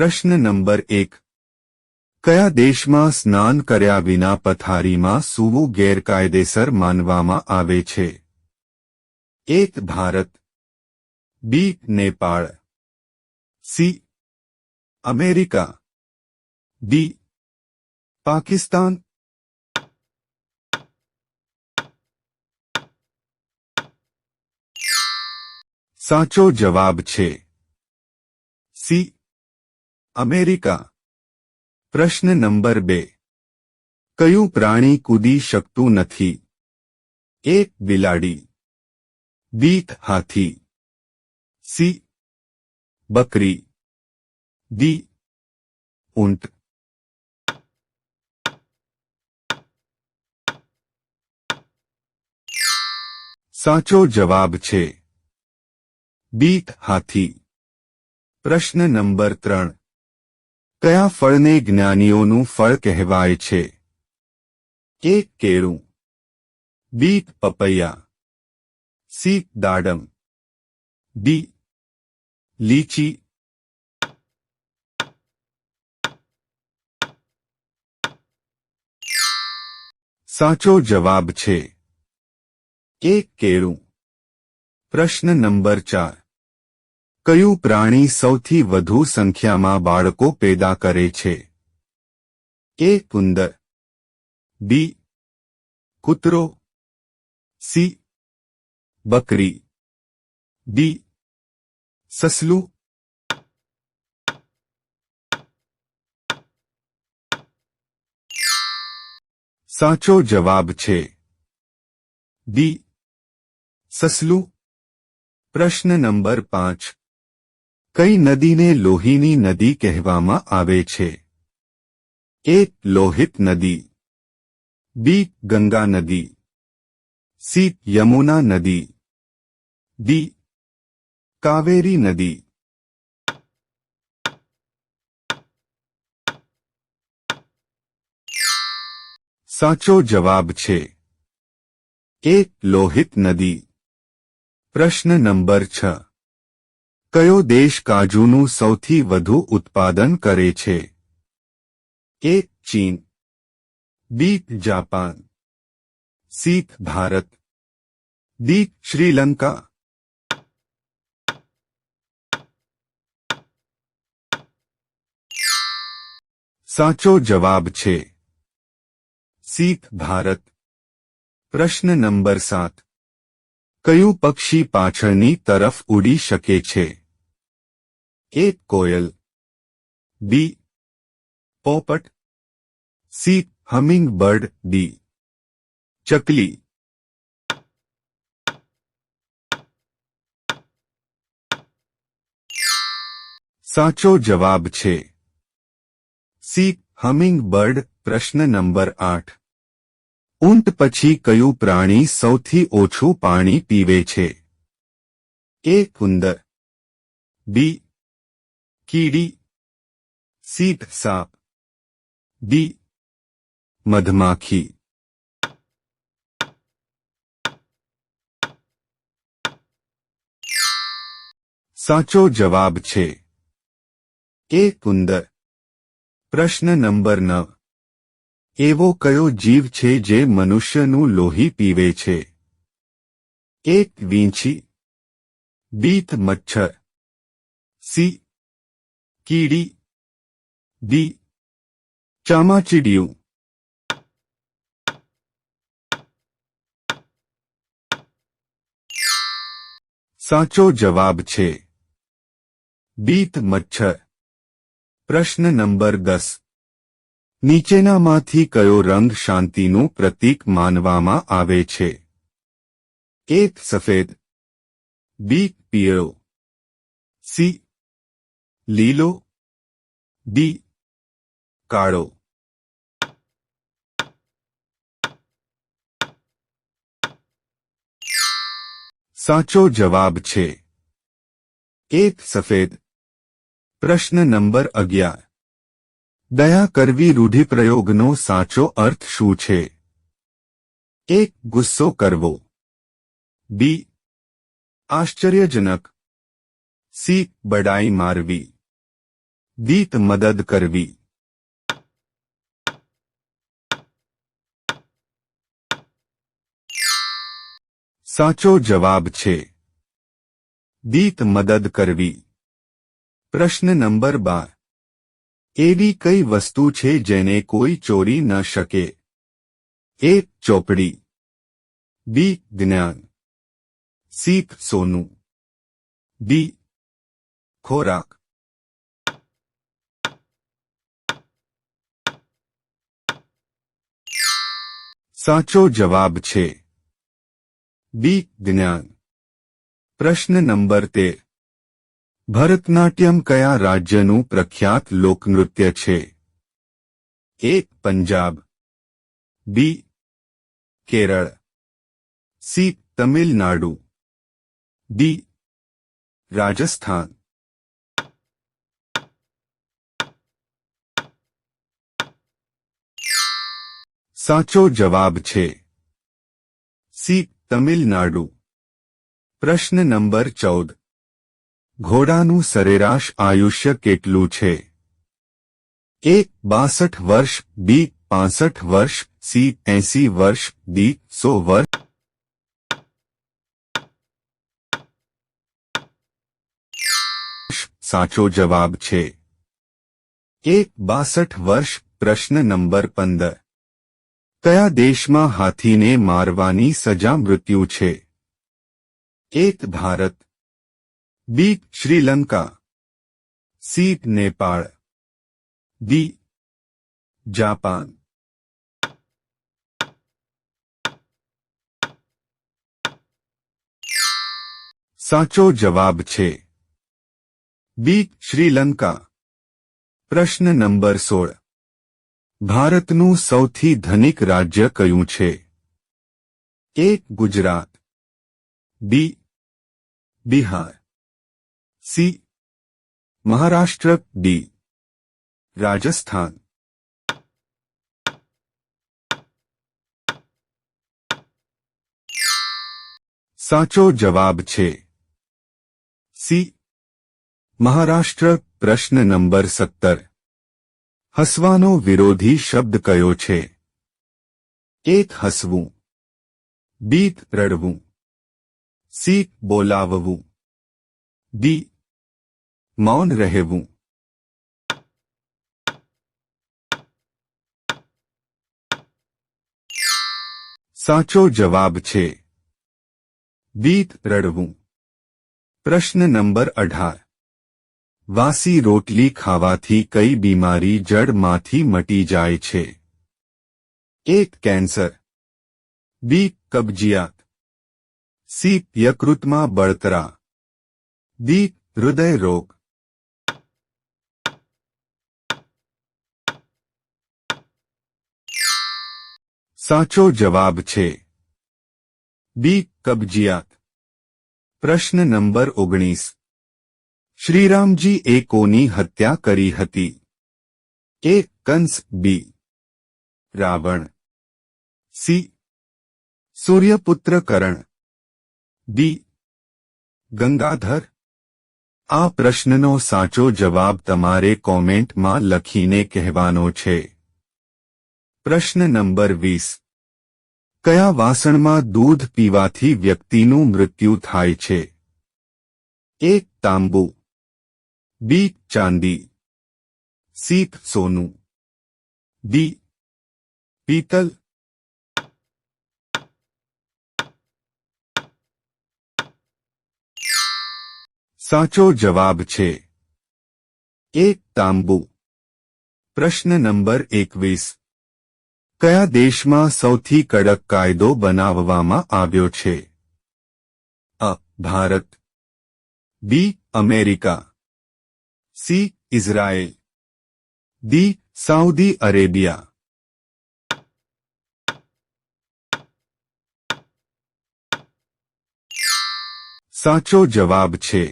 प्रश्न नंबर 1 क्या देश में स्नान કર્યા વિના પથારીમાં સુવું ગેરકાયદેસર માનવામાં આવે છે A Bharat B Nepal C America D Pakistan સાચો જવાબ છે C अमेरिका प्रश्न नंबर बे क्यू प्राणी कूदी शकतु नहीं एक बिलाड़ी दीठ हाथी सी बकरी दी ऊंट साचो जवाब छे बीट हाथी प्रश्न नंबर त्रण કયા ફળને જ્ઞાનીઓનું ફળ કહેવાય છે કે કેળું બી પપૈયા સી દાડમ ડી લીચી સાચો જવાબ છે કે કેળું પ્રશ્ન નંબર ચાર कियू प्राणी સૌથી વધુ સંખ્યામાં બાળકો પેદા કરે છે એ કુંડર બી કુતરો સી બકરી ડી સસલું સાચો જવાબ છે ડી સસલું પ્રશ્ન નંબર 5 કઈ નદીને લોહીની નદી કહેવામાં આવે છે એ લોહિત નદી બી ગંગા નદી સી યમુના નદી ડી કાવેરી નદી સાચો જવાબ છે એ લોહિત નદી પ્રશ્ન નંબર છ કયો દેશ કાજુનો સૌથી વધુ ઉત્પાદન કરે છે A ચીન B Japan C Bharat D Sri Lanka સાચો જવાબ છે C ભારત પ્રશ્ન નંબર 7 કયો પક્ષી પાછળની તરફ ઉડી શકે છે એક કોયલ બી પોપટ સી હમિંગ બર્ડ ડી ચકલી સાચો જવાબ છે સી હમિંગ બર્ડ પ્રશ્ન નંબર આઠ ઊંટ પછી કયું પ્રાણી સૌથી ઓછું પાણી પીવે છે એ કુંદર બી કીડી સીપ સાપ ડી મધમાખી સાચો જવાબ છે એ કુંદર પ્રશ્ન નંબર નવ એવો કયો જીવ છે જે મનુષ્યનું લોહી પીવે છે એક વીંછી બીત મચ્છર સી કીડી ડી ચામાચીડિયું સાચો જવાબ છે બીત મચ્છર પ્રશ્ન નંબર દસ નીચેનામાંથી કયો રંગ શાંતિનું પ્રતીક માનવામાં આવે છે એક સફેદ બી પીળો સી लीलो डी काड़ो साचो जवाब छे एक सफेद प्रश्न नंबर अग्यार दया करवी रूढ़ि प्रयोग नो साचो अर्थ शू छे एक गुस्सो करवो बी आश्चर्यजनक सी बड़ाई मारवी દીત મદદ કરવી સાચો જવાબ છે દીત મદદ કરવી પ્રશ્ન નંબર બાર એવી કઈ વસ્તુ છે જેને કોઈ ચોરી ન શકે એ ચોપડી બી જ્ઞાન સીત સોનું ડી ખોરાક સાચો જવાબ છે બી જ્ઞાન પ્રશ્ન નંબર તેર ભરતનાટ્યમ કયા રાજ્યનું પ્રખ્યાત લોકનૃત્ય છે A Punjab B Kerala C Tamil Nadu D Rajasthan साचो जवाब छे सी तमिलनाडु प्रश्न नंबर चौदह घोड़ा नु सरेराश आयुष्य केटलू एक बासठ वर्ष बी पांसठ वर्ष सी ऐसी वर्ष डी सौ वर्ष साचो जवाब छे एक बासठ वर्ष प्रश्न नंबर पंदर કયા દેશમાં હાથીને મારવાની સજા મૃત્યુ છે એક Bharat B Sri Lanka C Nepal D Japan સાચો જવાબ છે બી શ્રીલંકા પ્રશ્ન નંબર સોળ भारत નું સૌથી ધનિક રાજ્ય કયું છે એક Gujarat B Bihar C Maharashtra D Rajasthan સાચો જવાબ છે સી મહારાષ્ટ્ર પ્રશ્ન નંબર 70 हसवा विरोधी शब्द कयो छे एक हसवू बीत रड़व सी बोलावू दी मौन रहेवू साचो जवाब छे बीत रड़व प्रश्न नंबर अठार वासी रोटली खावा थी कई बीमारी जड़ माथी मटी जाए छे। एक कैंसर बी कब्जियात सी में बढ़तरा दी हृदय रोग साचो जवाब छे। बी कब्जियात प्रश्न नंबर ओगनीस શ્રીરામજી એકોની હત્યા કરી હતી A Kansa B Ravan C Suryaputra Karan D Gangadhar આ પ્રશ્નનો સાચો જવાબ તમારે કોમેન્ટમાં લખીને કહેવાનો છે પ્રશ્ન નંબર વીસ કયા વાસણમાં દૂધ પીવાથી વ્યક્તિનું મૃત્યુ થાય છે એક તાંબુ बी चांदी सी सोनू बी पीतल साचो जवाब छे एक तांबो प्रश्न नंबर 21 કયા દેશ માં સૌથી કડક કાયદો બનાવવામાં આવ્યો છે A Bharat B America C Israel D Saudi Arabia સાચો જવાબ છે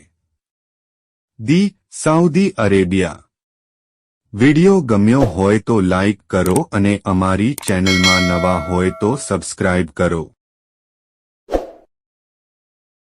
દી સાઉદી અરેબિયા વિડિયો ગમ્યો હોય તો લાઇક કરો અને અમારી ચેનલમાં નવા હોય તો સબસ્ક્રાઇબ કરો